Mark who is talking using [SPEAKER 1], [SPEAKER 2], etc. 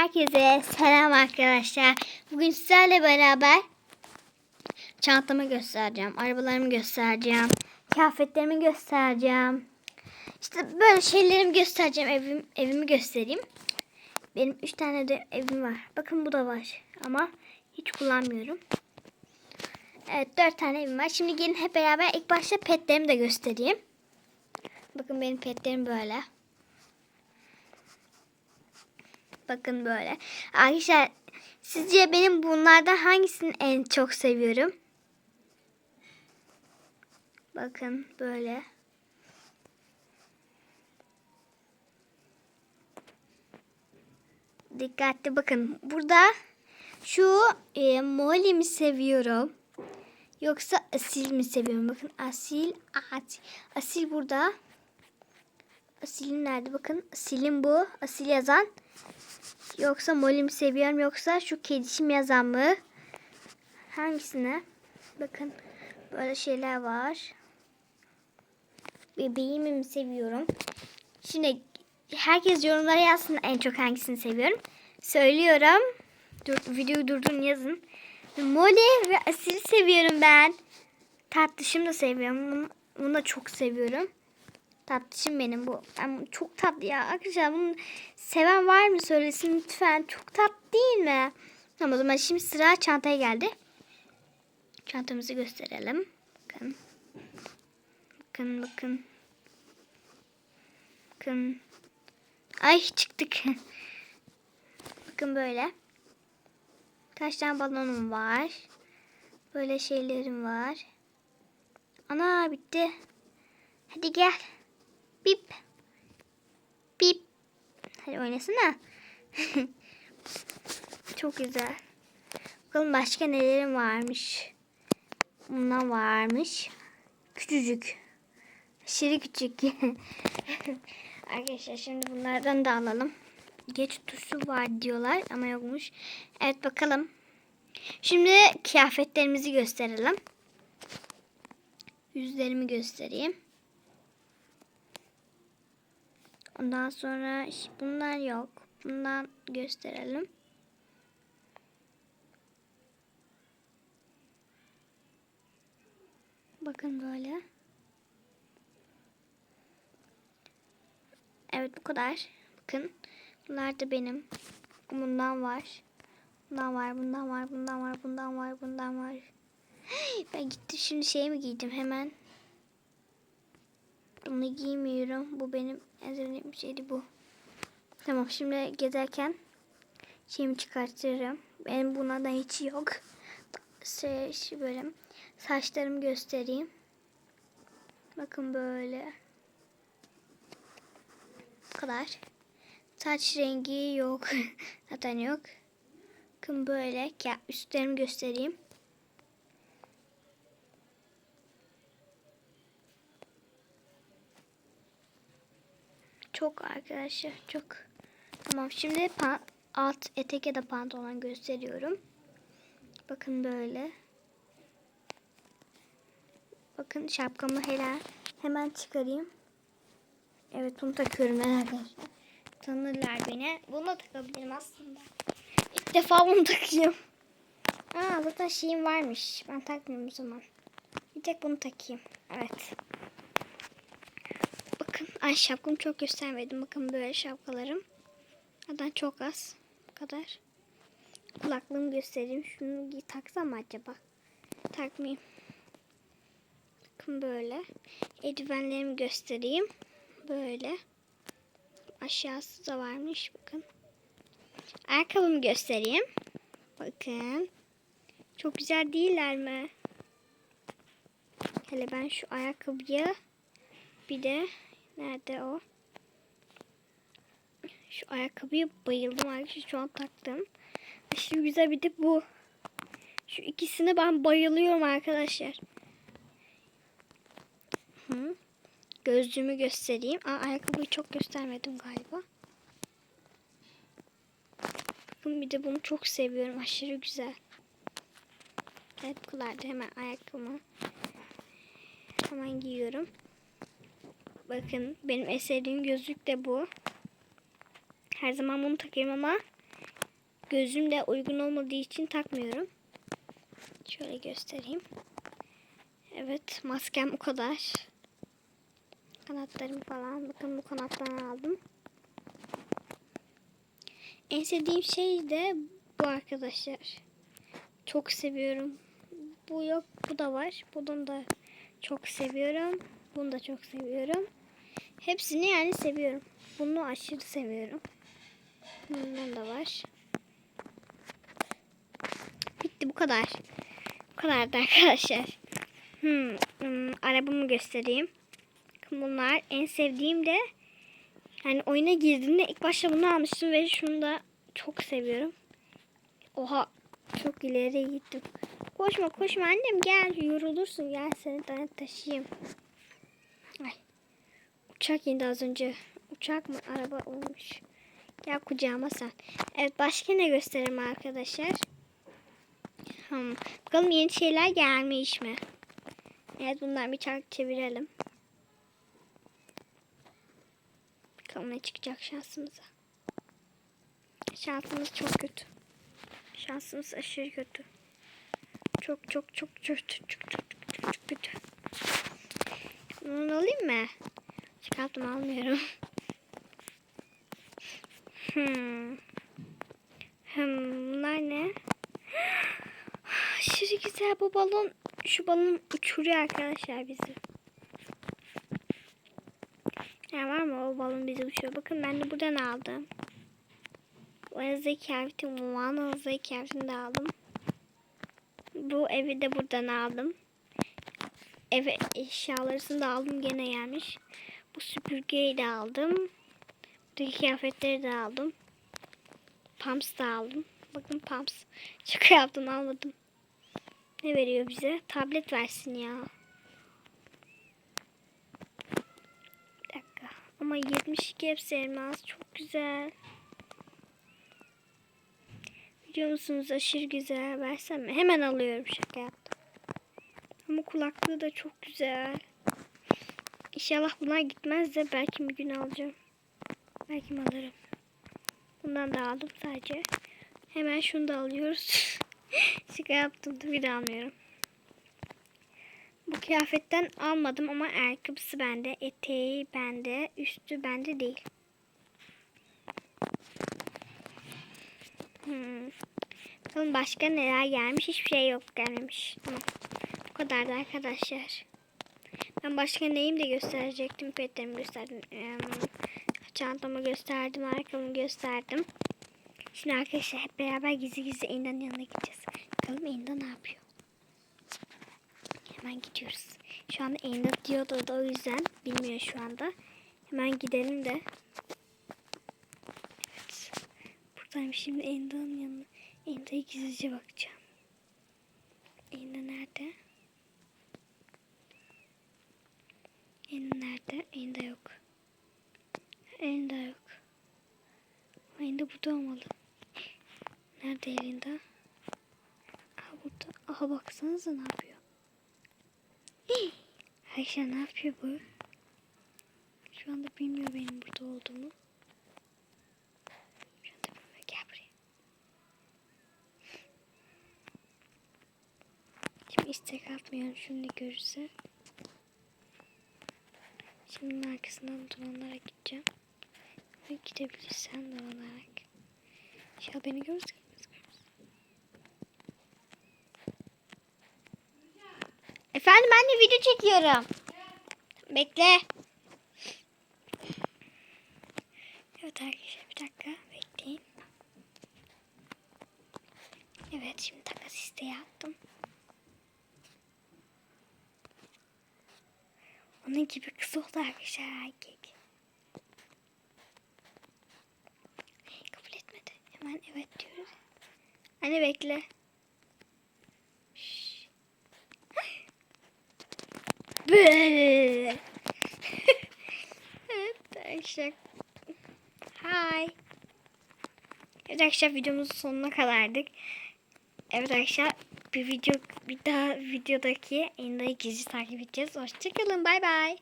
[SPEAKER 1] Herkese selam arkadaşlar. Bugün sizlerle beraber çantamı göstereceğim. Arabalarımı göstereceğim. Kıyafetlerimi göstereceğim. İşte böyle şeylerimi göstereceğim. Evim, evimi göstereyim. Benim üç tane de evim var. Bakın bu da var. Ama hiç kullanmıyorum. Evet dört tane evim var. Şimdi gelin hep beraber ilk başta petlerimi de göstereyim. Bakın benim petlerim böyle. Bakın böyle. Arkadaşlar sizce benim bunlardan hangisini en çok seviyorum? Bakın böyle. Dikkatli bakın. Burada şu e, Molly mi seviyorum? Yoksa Asil mi seviyorum? Bakın Asil, Asil, Asil burada. Asil'in nerede? Bakın Asil'in bu. Asil yazan. Yoksa Molly mi seviyorum? Yoksa şu kedişim yazan mı? Hangisine? Bakın böyle şeyler var. Bebeğimi mi seviyorum? Şimdi herkes yorumlara yazsın en çok hangisini seviyorum. Söylüyorum. Dur, videoyu durdurun yazın. Molly ve Asil'i seviyorum ben. Tatlışım da seviyorum. Bunu, bunu da çok seviyorum. Tatlışım benim bu. Ben çok tatlı ya. Arkadaşlar bunu seven var mı söylesin lütfen. Çok tatlı değil mi? Tamam o zaman şimdi sıra çantaya geldi. Çantamızı gösterelim. Bakın. Bakın bakın. Bakın. Ay çıktık. bakın böyle. Kaç tane balonum var. Böyle şeylerim var. Ana bitti. Hadi gel. Bip. Bip. Hadi oynasana. Çok güzel. Bakalım başka nelerim varmış. Bundan varmış. Küçücük. Aşırı küçük. Arkadaşlar şimdi bunlardan da alalım. Geç tuşu var diyorlar ama yokmuş. Evet bakalım. Şimdi kıyafetlerimizi gösterelim. Yüzlerimi göstereyim. Ondan sonra bunlar yok. Bundan gösterelim. Bakın böyle. Evet bu kadar. Bakın. Bunlar da benim. Bundan var. Bundan var, bundan var, bundan var, bundan var, bundan var. Ben gittim şimdi şey mi giydim hemen. Bunu giymiyorum. Bu benim en sevdiğim şeydi bu. Tamam şimdi gezerken şeyimi çıkartırım. Benim buna da hiç yok. Şey böyle saçlarımı göstereyim. Bakın böyle. Bu kadar. Saç rengi yok. Zaten yok. Bakın böyle. Ya üstlerimi göstereyim. Çok arkadaşlar çok. Tamam şimdi alt etek ya da pantolon gösteriyorum. Bakın böyle. Bakın şapkamı hemen hemen çıkarayım. Evet bunu takıyorum arkadaşlar. Tanırlar beni. Bunu da takabilirim aslında. İlk defa bunu takıyorum. Aa zaten şeyim varmış. Ben takmıyorum o zaman. Bir tek bunu takayım. Evet. Ay şapkamı çok göstermedim. Bakın böyle şapkalarım. Zaten çok az. Bu kadar. Kulaklığımı göstereyim. Şunu taksam acaba? Takmayayım. Bakın böyle. Eldivenlerimi göstereyim. Böyle. Aşağısı da varmış. Bakın. Ayakkabımı göstereyim. Bakın. Çok güzel değiller mi? Hele ben şu ayakkabıyı bir de nerede o? Şu ayakkabıyı bayıldım arkadaşlar. Şu an taktım. Aşırı güzel bir de bu. Şu ikisini ben bayılıyorum arkadaşlar. Hı. Gözlüğümü göstereyim. Aa, ayakkabıyı çok göstermedim galiba. Bakın bir de bunu çok seviyorum. Aşırı güzel. Evet bu kadar da hemen ayakkabımı hemen giyiyorum. Bakın benim en sevdiğim gözlük de bu. Her zaman bunu takıyorum ama gözümle uygun olmadığı için takmıyorum. Şöyle göstereyim. Evet maskem o kadar. Kanatlarım falan. Bakın bu kanattan aldım. En sevdiğim şey de bu arkadaşlar. Çok seviyorum. Bu yok. Bu da var. Bunu da çok seviyorum. Bunu da çok seviyorum. Hepsini yani seviyorum. Bunu aşırı seviyorum. Bundan da var. Bitti bu kadar. Bu kadardı arkadaşlar. Hmm, hmm, arabamı göstereyim. Bunlar en sevdiğim de yani oyuna girdiğimde ilk başta bunu almıştım ve şunu da çok seviyorum. Oha çok ileri gittim. Koşma koşma annem gel yorulursun gel seni taşıyayım. Ay. Uçak indi az önce. Uçak mı araba olmuş. Gel kucağıma sen. Evet başka ne göstereyim arkadaşlar. Hmm. Bakalım yeni şeyler gelmiş mi? Evet bundan bir çark çevirelim. Bakalım ne çıkacak şansımıza. Şansımız çok kötü. Şansımız aşırı kötü. Çok çok çok çok çok çok çok çok, kötü. Bunu alayım mı? Çıkarttım almıyorum. Hmm. Hmm, bunlar ne? Aşırı güzel bu balon. Şu balon uçuruyor arkadaşlar bizi. Ya var mı o balon bizi uçuruyor? Bakın ben de buradan aldım. Wednesday kıyafetim, Wednesday kıyafetini de aldım. Bu evi de buradan aldım. Eve eşyalarını da aldım gene gelmiş. Bu süpürgeyi de aldım. Buradaki kıyafetleri de aldım. Pumps da aldım. Bakın Pumps. Şaka yaptım almadım. Ne veriyor bize? Tablet versin ya. Bir dakika. Ama 72 hepsi elmas. Çok güzel. Biliyor musunuz aşırı güzel. Versem mi? Hemen alıyorum şaka yaptım. Ama kulaklığı da çok güzel. İnşallah bunlar gitmez de belki bir gün alacağım. Belki alırım. Bundan da aldım sadece. Hemen şunu da alıyoruz. Şaka yaptım da bir de almıyorum. Bu kıyafetten almadım ama ayakkabısı bende, eteği bende, üstü bende değil. Hmm. Bakalım başka neler gelmiş. Hiçbir şey yok gelmemiş. Tamam. Bu kadardı arkadaşlar. Ben başka neyim de gösterecektim. Petlerimi gösterdim. Ee, çantamı gösterdim. Arkamı gösterdim. Şimdi arkadaşlar hep beraber gizli gizli Endan'ın yanına gideceğiz. Bakalım Enda ne yapıyor. Hemen gidiyoruz. Şu anda Enda diyordu da o yüzden bilmiyor şu anda. Hemen gidelim de. Evet. Buradayım şimdi Enda'nın yanına. Enda'ya gizlice bakacağım. Enda nerede? Enda nerede? Enda yok. Enda yok. Enda burada olmalı. Nerede Enda? Aha burada. Aha baksanıza ne yapıyor. Ayşe ne yapıyor bu? Şu anda bilmiyor benim burada olduğumu. Şu anda bilmiyor. Gel buraya. Şimdi istek atmıyorum şimdi görürse. Şimdi arkasından dumanlara gideceğim. Ve gidebilirsen dolanarak. Ya beni görmez. Efendim anne video çekiyorum. Bekle. Evet arkadaşlar bir dakika bekleyin. Evet şimdi takas isteği attım. Onun gibi kız oldu arkadaşlar erkek. Kabul etmedi. Hemen evet diyoruz. Anne bekle. Böyle. evet arkadaşlar. Hi. Evet arkadaşlar videomuzun sonuna kadardık. Evet arkadaşlar bir video bir daha videodaki Enda'yı gizli takip edeceğiz. Hoşçakalın bay bay.